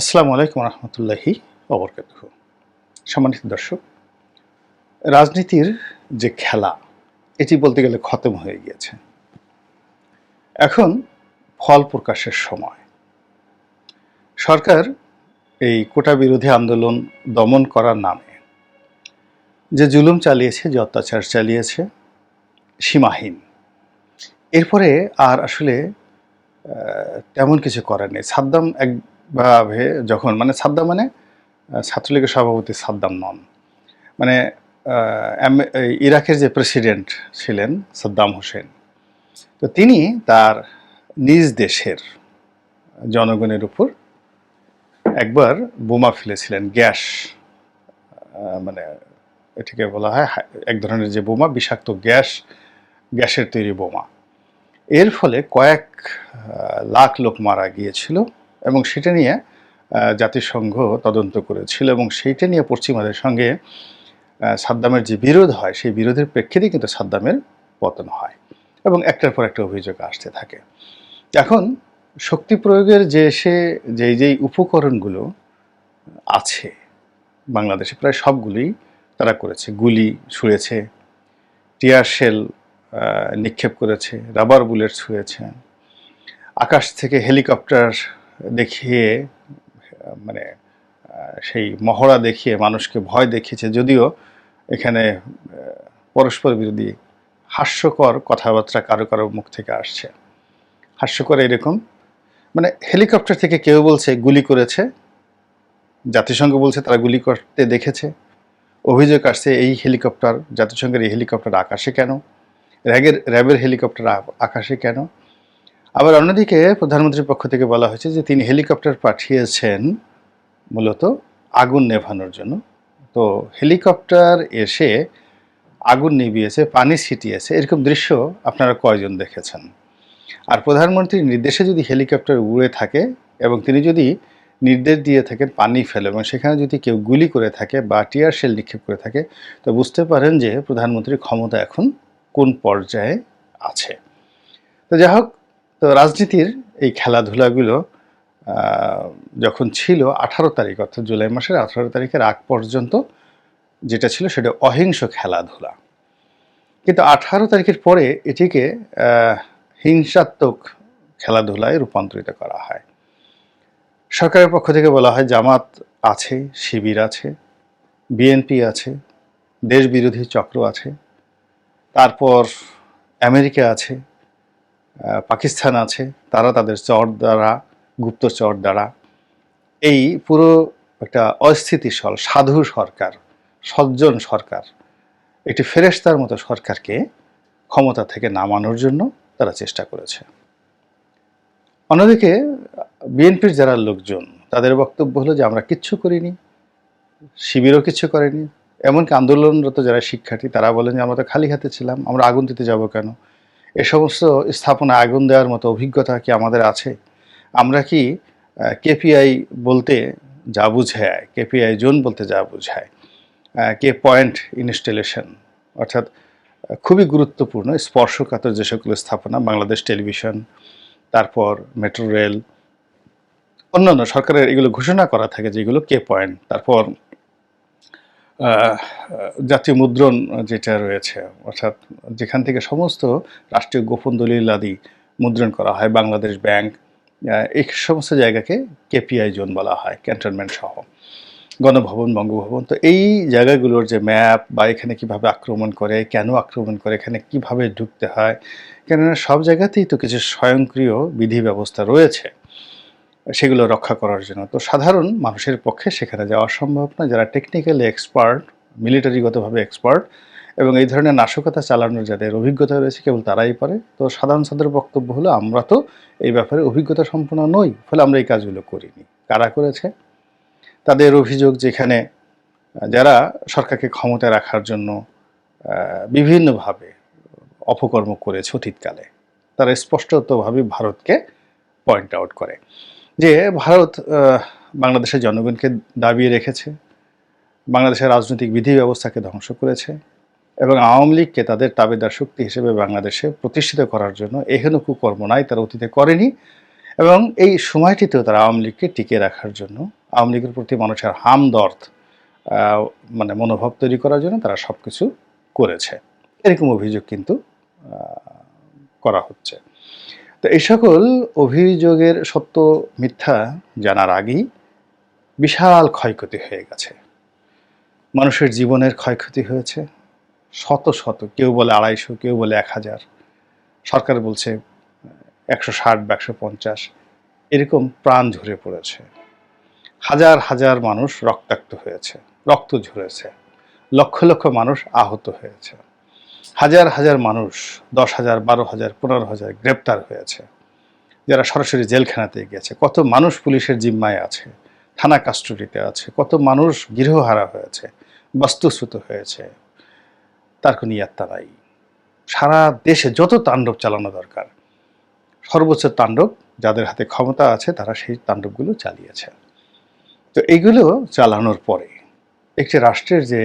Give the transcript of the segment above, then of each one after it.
আসসালামু আলাইকুম রহমতুল্লাহি অবরকাত সম্মানিত দর্শক, রাজনীতির যে খেলা, এটি বলতে গেলে খতম হয়ে গিয়েছে। এখন ফল প্রকাশের সময়। সরকার এই কোটা বিরোধী আন্দোলন দমন করার নামে যে জুলুম চালিয়েছে, যে অত্যাচার চালিয়েছে, সীমাহীন। এরপরে আর আসলে তেমন কিছু করার নেই। সাদ্দাম একভাবে যখন মানে সাদ্দাম মানে ছাত্রলীগের সভাপতি সাদ্দাম নন। মানে ইরাকের যে প্রেসিডেন্ট ছিলেন সাদ্দাম হোসেন, তো তিনি তার নিজ দেশের জনগণের উপর একবার বোমা ফেলেছিলেন, গ্যাস মানে এটিকে বলা হয় এক ধরনের যে বোমা, বিষাক্ত গ্যাস, গ্যাসের তৈরি বোমা। এর ফলে কয়েক লাখ লোক মারা গিয়েছিল। এবং সেটা নিয়ে জাতিসংঘ তদন্ত করেছিল এবং সেইটা নিয়ে পশ্চিমাদের সঙ্গে সাদ্দামের যে বিরোধ হয়, সেই বিরোধের প্রেক্ষিতেই কিন্তু সাদ্দামের পতন হয় এবং একটার পর একটা অভিযোগ আসতে থাকে। এখন শক্তি প্রয়োগের যে সে, যেই যেই উপকরণগুলো আছে, বাংলাদেশে প্রায় সবগুলোই তারা করেছে। গুলি ছুঁড়েছে, টিয়ার শেল নিক্ষেপ করেছে, রাবার বুলেট ছুঁড়েছে, আকাশ থেকে হেলিকপ্টার দেখিয়ে মানে সেই মহড়া দেখিয়ে মানুষকে ভয় দেখিয়েছে। যদিও এখানে পরস্পর বিরোধী হাস্যকর কথাবার্তা কারও কারও মুখ থেকে আসছে। হাস্যকর এরকম। মানে হেলিকপ্টার থেকে কেউ বলছে গুলি করেছে, জাতিসংঘ বলছে তারা গুলি করতে দেখেছে। অভিযোগ আসছে এই হেলিকপ্টার, জাতিসংঘের এই হেলিকপ্টার আকাশে কেন? র্যাগের, র্যাবের হেলিকপ্টার আকাশে কেন? আবার অন্যদিকে প্রধানমন্ত্রীর পক্ষ থেকে বলা হয়েছে যে তিনি হেলিকপ্টার পাঠিয়েছেন মূলত আগুন নেভানোর জন্য। তো হেলিকপ্টার এসে আগুন নিভিয়েছে, পানি ছিটিয়েছে, এরকম দৃশ্য আপনারা কয়জন দেখেছেন? আর প্রধানমন্ত্রীর নির্দেশে যদি হেলিকপ্টার উড়ে থাকে এবং তিনি যদি নির্দেশ দিয়ে থাকেন পানি ফেলে এবং সেখানে যদি কেউ গুলি করে থাকে বা টিয়ার শেল নিক্ষেপ করে থাকে, তো বুঝতে পারেন যে প্রধানমন্ত্রীর ক্ষমতা এখন কোন পর্যায়ে আছে। তো যাই হোক তো রাজনীতির এই খেলাধুলাগুলো যখন ছিল আঠারো তারিখ, অর্থাৎ জুলাই মাসের আঠারো তারিখের আগ পর্যন্ত যেটা ছিল সেটা অহিংস খেলাধুলা। কিন্তু আঠারো তারিখের পরে এটিকে হিংসাত্মক খেলাধুলায় রূপান্তরিত করা হয়। সরকারের পক্ষ থেকে বলা হয় জামাত আছে, শিবির আছে, বিএনপি আছে দেশ বিরোধী চক্র আছে, তারপর আমেরিকা আছে পাকিস্তান আছে, তারা তাদের চর দ্বারা গুপ্তচর দ্বারা এই পুরো একটা অস্থিতিশীল, সাধু সরকার, সজ্জন সরকার, একটি ফেরেশতার মতো সরকারকে ক্ষমতা থেকে নামানোর জন্য তারা চেষ্টা করেছে। অন্যদিকে, বিএনপির যারা লোকজন, তাদের বক্তব্য হলো যে আমরা কিচ্ছু করিনি, শিবিরও কিছু করেনি। এমনকি আন্দোলনরত যারা শিক্ষার্থী, তারা বলেন যে আমরা তো খালি হাতে ছিলাম, আমরা আগুন দিতে যাব কেন? এ সমস্ত স্থাপনা আগুন দেওয়ার মতো অভিজ্ঞতা কি আমাদের আছে? আমরা কি কেপিআই বলতে যা বুঝায়, কেপিআই জোন বলতে যা বুঝায় কে পয়েন্ট ইনস্টলেশন, অর্থাৎ খুবই গুরুত্বপূর্ণ, স্পর্শকাতর যে সকল স্থাপনা, বাংলাদেশ টেলিভিশন, তারপর মেট্রো রেল, অন্যান্য সরকারের এগুলো ঘোষণা করা থাকে যেগুলো কে পয়েন্ট, তারপর জাতীয় মুদ্রণ যেটা রয়েছে, অর্থাৎ যেখান থেকে সমস্ত রাষ্ট্রীয় গোপন দলিল আদি মুদ্রণ করা হয়, বাংলাদেশ ব্যাংক এই সমস্ত জায়গাকে কেপিআই জোন বলা হয়, ক্যান্টনমেন্ট সহ। গণভবন, বঙ্গভবন, তো এই জায়গাগুলোর যে ম্যাপ বা এখানে কীভাবে আক্রমণ করে, কেন আক্রমণ করে, এখানে কীভাবে ঢুকতে হয়, কেননা সব জায়গাতেই তো কিছু স্বয়ংক্রিয় বিধি ব্যবস্থা রয়েছে। সেগুলো রক্ষা করার জন্য। তো সাধারণ মানুষের পক্ষে সেখানে যাওয়া সম্ভব না যারা টেকনিক্যালি এক্সপার্ট মিলিটারিগতভাবে এক্সপার্ট এবং এই ধরনের নাশকতা চালানোর যাদের অভিজ্ঞতা রয়েছে, কেবল তারাই পারে। তো সাধারণ ছাত্রের বক্তব্য হলো, আমরা তো এই ব্যাপারে অভিজ্ঞতা সম্পন্ন নই, ফলে আমরা এই কাজগুলো করিনি। কারা করেছে? তাদের অভিযোগ যেখানে, যারা সরকারকে ক্ষমতায় রাখার জন্য বিভিন্নভাবে অপকর্ম করেছে অতীতকালে, তারা স্পষ্টতভাবে ভারতকে পয়েন্ট আউট করে। যে ভারত বাংলাদেশের জনগণকে দাবিয়ে রেখেছে, বাংলাদেশের রাজনৈতিক বিধি ব্যবস্থাকে ধ্বংস করেছে এবং আওয়ামী লীগকে তাদের তাবেদার শক্তি হিসেবে বাংলাদেশে প্রতিষ্ঠিত করার জন্য এহেন কুকর্ম নাই, তারা অতীতে করেনি এবং এই সময়টিতেও তারা আওয়ামী লীগকে টিকিয়ে রাখার জন্য, আওয়ামী লীগের প্রতি মানুষের হামদর্দ মানে মনোভাব তৈরি করার জন্য তারা সব কিছু করেছে। এরকম অভিযোগ কিন্তু করা হচ্ছে। তো এই সকল অভিযোগের সত্য মিথ্যা জানার আগেই বিশাল ক্ষয়ক্ষতি হয়ে গেছে। মানুষের জীবনের ক্ষয়ক্ষতি হয়েছে। শত শত, কেউ বলে আড়াইশো, কেউ বলে এক হাজার। সরকার বলছে, একশো ষাট বা একশো পঞ্চাশ। এরকম প্রাণ ঝরে পড়েছে। হাজার হাজার মানুষ রক্তাক্ত হয়েছে, রক্ত ঝরেছে। লক্ষ লক্ষ মানুষ আহত হয়েছে। হাজার হাজার মানুষ, দশ হাজার, বারো হাজার, পনেরো হাজার গ্রেপ্তার হয়েছে যারা সরাসরি জেলখানাতে গিয়েছে। কত মানুষ পুলিশের জিম্মায় আছে, থানা কাস্টডিতে আছে, কত মানুষ গৃহহারা হয়েছে, বাস্তুচ্যুত হয়েছে, তার কোনো ইয়াত্তা নাই। সারা দেশে যত তাণ্ডব চালানো দরকার, সর্বোচ্চ তাণ্ডব যাদের হাতে ক্ষমতা আছে তারা সেই তাণ্ডবগুলো চালিয়েছে। তো এইগুলো চালানোর পরে একটি রাষ্ট্রের যে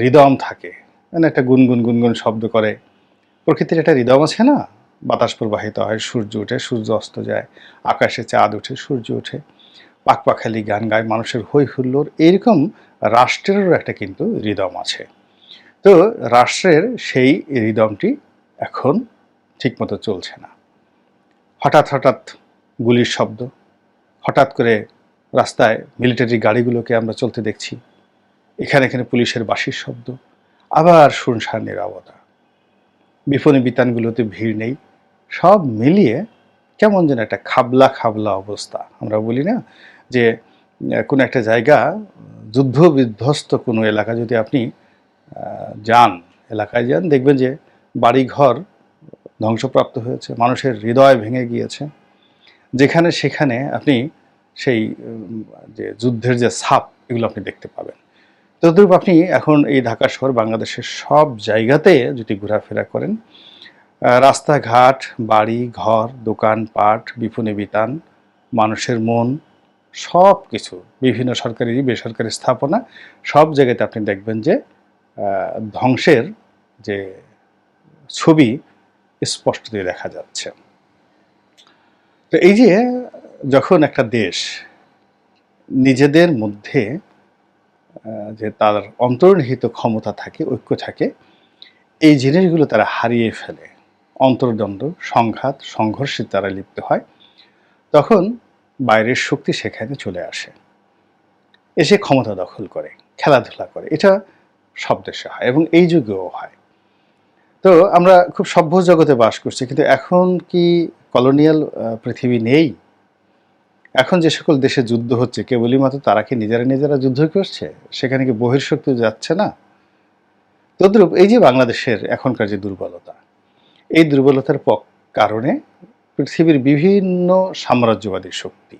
হৃদম থাকে মানে একটা গুনগুন গুনগুন শব্দ করে। প্রকৃতির একটা হৃদম আছে না? বাতাস প্রবাহিত হয়, সূর্য ওঠে সূর্য অস্ত যায়, আকাশে চাঁদ ওঠে সূর্য ওঠে পাকপাখালি গান গায়, মানুষের হই হুল্লোর এইরকম রাষ্ট্রেরও একটা কিন্তু হৃদম আছে। তো রাষ্ট্রের সেই হৃদমটি এখন ঠিকমতো চলছে না। হঠাৎ হঠাৎ গুলির শব্দ, হঠাৎ করে রাস্তায় মিলিটারি গাড়িগুলোকে আমরা চলতে দেখছি। এখানে এখানে পুলিশের বাঁশির শব্দ আবার শুনশান নিরবতা বিপণী বিতানগুলোতে ভিড় নেই। সব মিলিয়ে কেমন যেন একটা খাবলা খাবলা অবস্থা। আমরা বলি না যে কোনো একটা জায়গা, যুদ্ধ বিধ্বস্ত কোনো এলাকা যদি আপনি যান, এলাকায় যান, দেখবেন যে বাড়িঘর ধ্বংসপ্রাপ্ত হয়েছে, মানুষের হৃদয় ভেঙে গিয়েছে। যেখানে সেখানে আপনি সেই যে যুদ্ধের যে ছাপ এগুলো আপনি দেখতে পাবেন। তদ্রূপ আপনি এখন এই ঢাকা শহর বাংলাদেশের সব জায়গাতে যদি ঘোরাফেরা করেন রাস্তাঘাট, বাড়ি, ঘর দোকানপাট বিপণী, বিতান, মানুষের মন সব কিছু বিভিন্ন সরকারি, বেসরকারি স্থাপনা, সব জায়গাতে আপনি দেখবেন যে ধ্বংসের যে ছবি স্পষ্টতই দেখা যাচ্ছে। তো এই যে যখন একটা দেশ নিজেদের মধ্যে যে তার অন্তর্নিহিত ক্ষমতা থাকে, ঐক্য থাকে, এই জিনিসগুলো তারা হারিয়ে ফেলে। অন্তর্দ্বন্দ্ব, সংঘাত, সংঘর্ষে তারা লিপ্ত হয়। তখন বাইরের শক্তি সেখানে চলে আসে। এসে ক্ষমতা দখল করে, খেলাধুলা করে। এটা সব দেশে হয় এবং এই যুগেও হয়। তো আমরা খুব সভ্য জগতে বাস করছি, কিন্তু এখন কি কলোনিয়াল পৃথিবী নেই? এখন যে সকল দেশে যুদ্ধ হচ্ছে, কেবলই মাত্র তারা কি নিজেরা নিজেরা যুদ্ধ করছে? সেখানে কি বহির্শক্তি যাচ্ছে না? তদ্রূপ এই যে বাংলাদেশের এখনকার যে দুর্বলতা, এই দুর্বলতার কারণে পৃথিবীর বিভিন্ন সাম্রাজ্যবাদী শক্তি,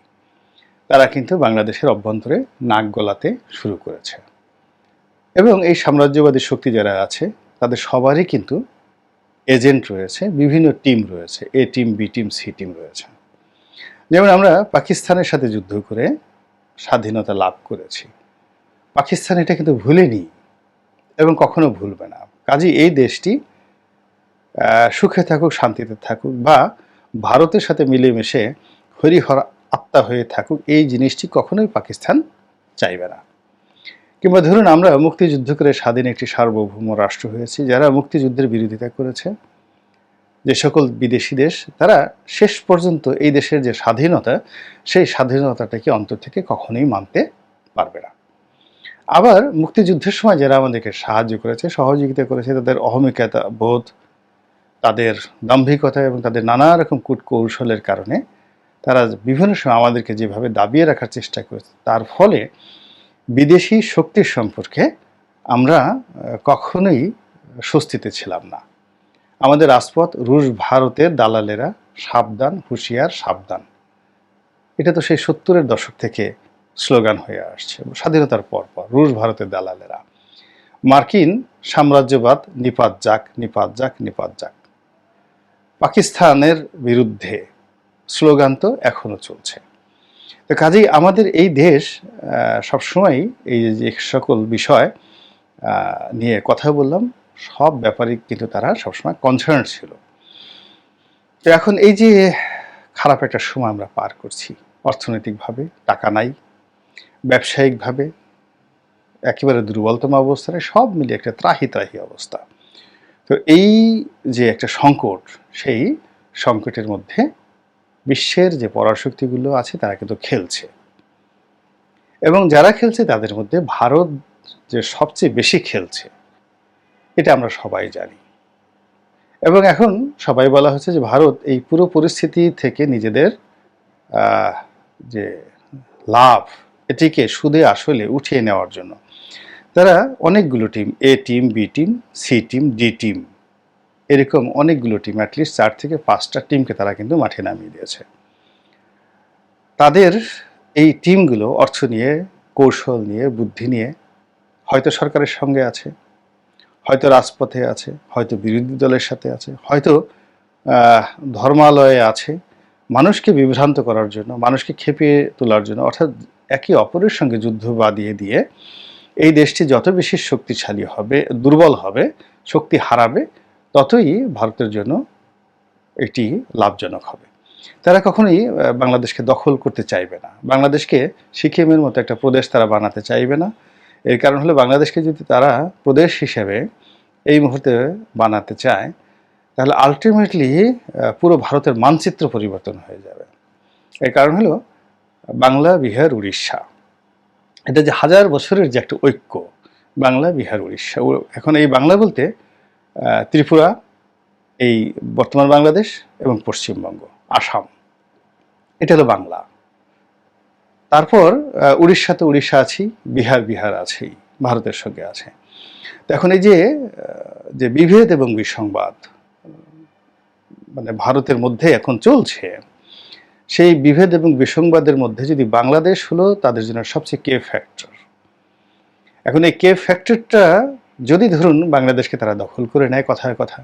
তারা কিন্তু বাংলাদেশের অভ্যন্তরে নাক গলাতে শুরু করেছে। এবং এই সাম্রাজ্যবাদী শক্তি যারা আছে, তাদের সবারই কিন্তু এজেন্ট রয়েছে, বিভিন্ন টিম রয়েছে, A team, B team, C team রয়েছে। যেমন আমরা পাকিস্তানের সাথে যুদ্ধ করে স্বাধীনতা লাভ করেছি। পাকিস্তান এটা কিন্তু ভুলেনি এবং কখনো ভুলবে না। কাজে এই দেশটি সুখে থাকুক, শান্তিতে থাকুক বা ভারতের সাথে মিলেমিশে হরিহর আত্মা হয়ে থাকুক, এই জিনিসটি কখনোই পাকিস্তান চাইবে না। কিংবা ধরুন আমরা মুক্তিযুদ্ধ করে স্বাধীন একটি সার্বভৌম রাষ্ট্র হয়েছি, যারা মুক্তিযুদ্ধের বিরোধিতা করেছে। যে সকল বিদেশি দেশ, তারা শেষ পর্যন্ত এই দেশের যে স্বাধীনতা, সেই স্বাধীনতাটাকে অন্তর থেকে কখনোই মানতে পারবে না। আবার মুক্তিযুদ্ধের সময় যারা আমাদেরকে সাহায্য করেছে, সহযোগিতা করেছে, তাদের অহমিকতা বোধ, তাদের দাম্ভিকতা এবং তাদের নানা রকম কূটকৌশলের কারণে তারা বিভিন্ন সময় আমাদেরকে যেভাবে দাবিয়ে রাখার চেষ্টা করেছে, তার ফলে বিদেশি শক্তির সম্পর্কে আমরা কখনোই স্বস্তিতে ছিলাম না। আমাদের রাজপথ, রুশ ভারতের দালালেরা সাবধান, হুঁশিয়ার, সাবধান। এটা তো সেই সত্তরের দশক থেকে স্লোগান হয়ে আসছে, স্বাধীনতার পর পর রুশ ভারতের দালালেরা। মার্কিন সাম্রাজ্যবাদ, নিপাত যাক নিপাত যাক নিপাত যাক। পাকিস্তানের বিরুদ্ধে স্লোগান তো এখনও চলছে। তো কাজেই আমাদের এই দেশ সবসময় এই যে সকল বিষয় নিয়ে কথা বললাম। সব ব্যাপারে কিন্তু তারা সবসময় কনসার্ন ছিল। তো এখন এই যে খারাপ একটা সময় আমরা পার করছি, অর্থনৈতিকভাবে টাকা নাই, ব্যবসায়িকভাবে একেবারে দুর্বলতম অবস্থায় সব মিলিয়ে একটা ত্রাহি ত্রাহি অবস্থা। তো এই যে একটা সংকট, সেই সংকটের মধ্যে বিশ্বের যে পরাশক্তিগুলো আছে তারা কিন্তু খেলছে। এবং যারা খেলছে তাদের মধ্যে ভারত যে সবচেয়ে বেশি খেলছে এটা আমরা সবাই জানি। এবং এখন সবাই বলা হচ্ছে যে ভারত এই পুরো পরিস্থিতি থেকে নিজেদের যে লাভ, এটিকে সুদে আসলে উঠিয়ে নেওয়ার জন্য। তারা অনেকগুলো team, A team, B team, C team, D team, এরকম অনেকগুলো টিম অ্যাটলিস্ট চার থেকে পাঁচটা টিমকে তারা কিন্তু মাঠে নামিয়ে দিয়েছে। তাদের এই টিমগুলো অর্থ নিয়ে, কৌশল নিয়ে, বুদ্ধি নিয়ে হয়তো সরকারের সঙ্গে আছে হয়তো রাজপথে আছে, হয়তো বিরোধী দলের সাথে আছে, হয়তো ধর্মালয়ে আছে। মানুষকে বিভ্রান্ত করার জন্য, মানুষকে খেপিয়ে তোলার জন্য, অর্থাৎ একে অপরের সঙ্গে যুদ্ধ বাদিয়ে দিয়ে এই দেশটি যত বেশি শক্তিশালী হবে, দুর্বল হবে, শক্তি হারাবে, ততই ভারতের জন্য এটি লাভজনক হবে। তারা কখনোই বাংলাদেশকে দখল করতে চাইবে না। বাংলাদেশকে সিকিমের মতো একটা প্রদেশ তারা বানাতে চাইবে না। এর কারণ হলো বাংলাদেশকে যদি তারা প্রদেশ হিসেবে এই মুহূর্তে বানাতে চায়, তাহলে আলটিমেটলি পুরো ভারতের মানচিত্র পরিবর্তন হয়ে যাবে। এর কারণ হলো বাংলা, বিহার, উড়িষ্যা। এটা যে হাজার বছরের যে একটা ঐক্য, বাংলা, বিহার, উড়িষ্যা। এখন এই বাংলা বলতে ত্রিপুরা, এই বর্তমান বাংলাদেশ এবং পশ্চিমবঙ্গ, আসাম। এটা হলো বাংলা। তারপর আহ, উড়িষ্যাতে উড়িষ্যা আছি বিহার বিহার আছেই ভারতের সঙ্গে আছে। তো এখন এই যে যে বিভেদ এবং বিসংবাদ মানে ভারতের মধ্যে এখন চলছে সেই বিভেদ এবং বিসংবাদের মধ্যে যদি বাংলাদেশ হলো তাদের জন্য সবচেয়ে কে ফ্যাক্টর এখন এই কে ফ্যাক্টরটা যদি ধরুন বাংলাদেশকে তারা দখল করে নেয় কথায় কথা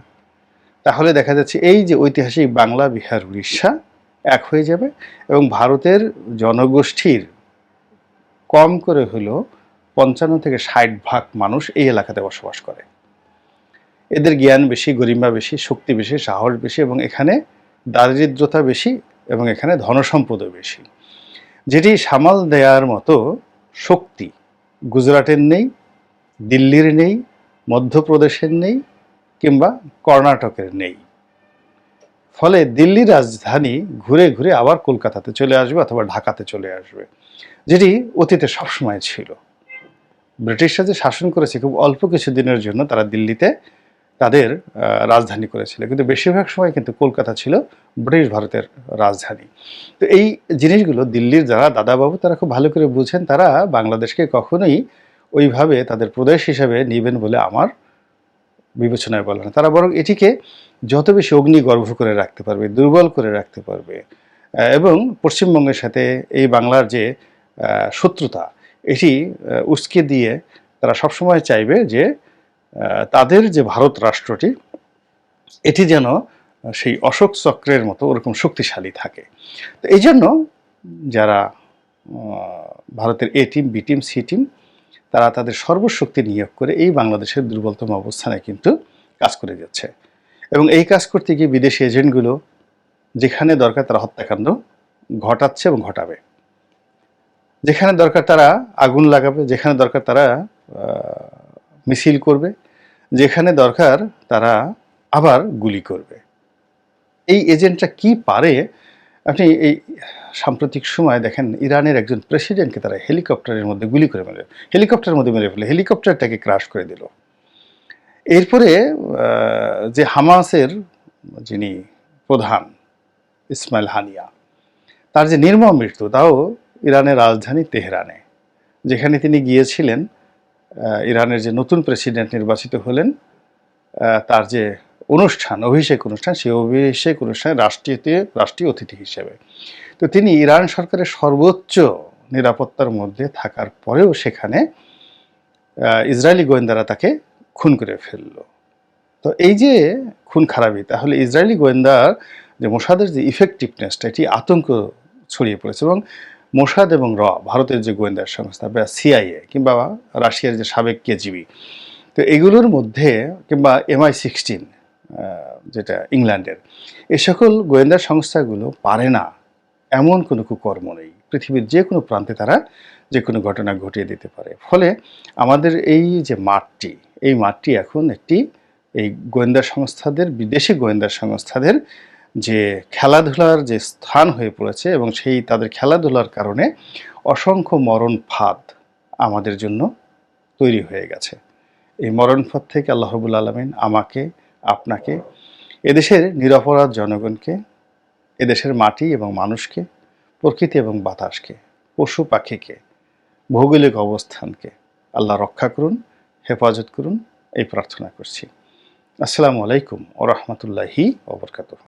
তাহলে দেখা যাচ্ছে এই যে ঐতিহাসিক বাংলা বিহার উড়িষ্যা এক হয়ে যাবে এবং ভারতের জনগোষ্ঠীর কম করে হলেও পঞ্চান্ন থেকে ষাট ভাগ মানুষ এই এলাকাতে বসবাস করে। এদের জ্ঞান বেশি, গরিমা বেশি, শক্তি বেশি, সাহস বেশি এবং এখানে দারিদ্রতা বেশি এবং এখানে ধনসম্পদও বেশি। যেটি সামাল দেওয়ার মতো শক্তি গুজরাটের নেই, দিল্লির নেই, মধ্যপ্রদেশের নেই কিংবা কর্ণাটকের নেই। ফলে দিল্লির রাজধানী ঘুরে ঘুরে আবার কলকাতাতে চলে আসবে অথবা ঢাকাতে চলে আসবে, যেটি অতীতে সবসময় ছিল। ব্রিটিশরা যে শাসন করেছে খুব অল্প কিছু দিনের জন্য তারা দিল্লিতে তাদের রাজধানী করেছিল। কিন্তু বেশিরভাগ সময় কিন্তু কলকাতা ছিল ব্রিটিশ ভারতের রাজধানী। তো এই জিনিসগুলো দিল্লির যারা দাদাবাবু, তারা খুব ভালো করে বুঝেন, তারা বাংলাদেশকে কখনোই ওইভাবে তাদের প্রদেশ হিসেবে নেবেন বলে আমার বিবেচনায় বলে না। তারা বরং এটিকে যত বেশি অগ্নিগর্ভ করে রাখতে পারবে, দুর্বল করে রাখতে পারবে এবং পশ্চিমবঙ্গের সাথে এই বাংলার যে শত্রুতা, এটি উস্কে দিয়ে তারা সবসময় চাইবে যে তাদের যে ভারত রাষ্ট্রটি, এটি যেন সেই অশোক চক্রের মতো ওরকম শক্তিশালী থাকে। তো এই জন্য যারা ভারতের A team, B team, C team, তারা তাদের সর্বশক্তি নিয়োগ করে এই বাংলাদেশের দুর্বলতম অবস্থানে কিন্তু কাজ করে যাচ্ছে। এবং এই কাজ করতে গিয়ে বিদেশি এজেন্টগুলো যেখানে দরকার তারা হত্যাকাণ্ড ঘটাচ্ছে এবং ঘটাবে। যেখানে দরকার তারা আগুন লাগাবে, যেখানে দরকার তারা মিছিল করবে, যেখানে দরকার তারা আবার গুলি করবে। এই এজেন্টটা কি পারে? আপনি এই সাম্প্রতিক সময় দেখেন ইরানের একজন প্রেসিডেন্টকে তারা হেলিকপ্টারের মধ্যে গুলি করে মেরে, হেলিকপ্টারের মধ্যে মেরে ফেলে, হেলিকপ্টারটাকে ক্রাশ করে দিল। এরপরে যে হামাসের যিনি প্রধান, ইসমাইল হানিয়া, তার যে নির্মম মৃত্যু, তাও ইরানের রাজধানী তেহরানে, যেখানে তিনি গিয়েছিলেন ইরানের যে নতুন প্রেসিডেন্ট নির্বাচিত হলেন তার যে অনুষ্ঠান, অভিষেক অনুষ্ঠান, সেই অভিষেক অনুষ্ঠানে রাষ্ট্রীয় রাষ্ট্রীয় অতিথি হিসেবে। তো তিনি ইরান সরকারের সর্বোচ্চ নিরাপত্তার মধ্যে থাকার পরেও সেখানে ইসরায়েলি গোয়েন্দারা তাকে খুন করে ফেলল। তো এই যে খুন খারাপি তাহলে ইসরায়েলি গোয়েন্দার যে মোসাদের যে ইফেক্টিভনেসটা এটি আতঙ্ক ছড়িয়ে পড়েছে এবং মোসাদ এবং র, ভারতের যে গোয়েন্দা সংস্থা বা সিআইএ কিংবা রাশিয়ার যে সাবেক কেজিবি তো এগুলোর মধ্যে কিংবা এমআই সিক্সটিন যেটা ইংল্যান্ডের, এ সকল গোয়েন্দা সংস্থাগুলো পারে না। এমন কোনো কুকর্ম নেই। পৃথিবীর যে কোনো প্রান্তে তারা যে কোনো ঘটনা ঘটিয়ে দিতে পারে। ফলে আমাদের এই যে মাঠটি এই মাঠটি এখন একটি, এই গোয়েন্দা সংস্থাদের, বিদেশি গোয়েন্দা সংস্থাদের যে খেলাধুলার যে স্থান হয়ে পড়েছে এবং সেই তাদের খেলাধুলার কারণে অসংখ্য মরণ ফাঁদ আমাদের জন্য তৈরি হয়ে গেছে। এই মরণ ফাঁদ থেকে আল্লাহবুল আলমিন আমাকে, আপনাকে, এদেশের নিরপরাধ জনগণকে, এদেশের মাটি এবং মানুষকে, প্রকৃতি এবং বাতাসকে, পশু পাখিকে, ভৌগোলিক অবস্থানকে আল্লাহ রক্ষা করুন। হেফাজত করুন এই প্রার্থনা করছি। আসসালামু আলাইকুম ও রহমতুল্লাহি ওবরকাতুহ।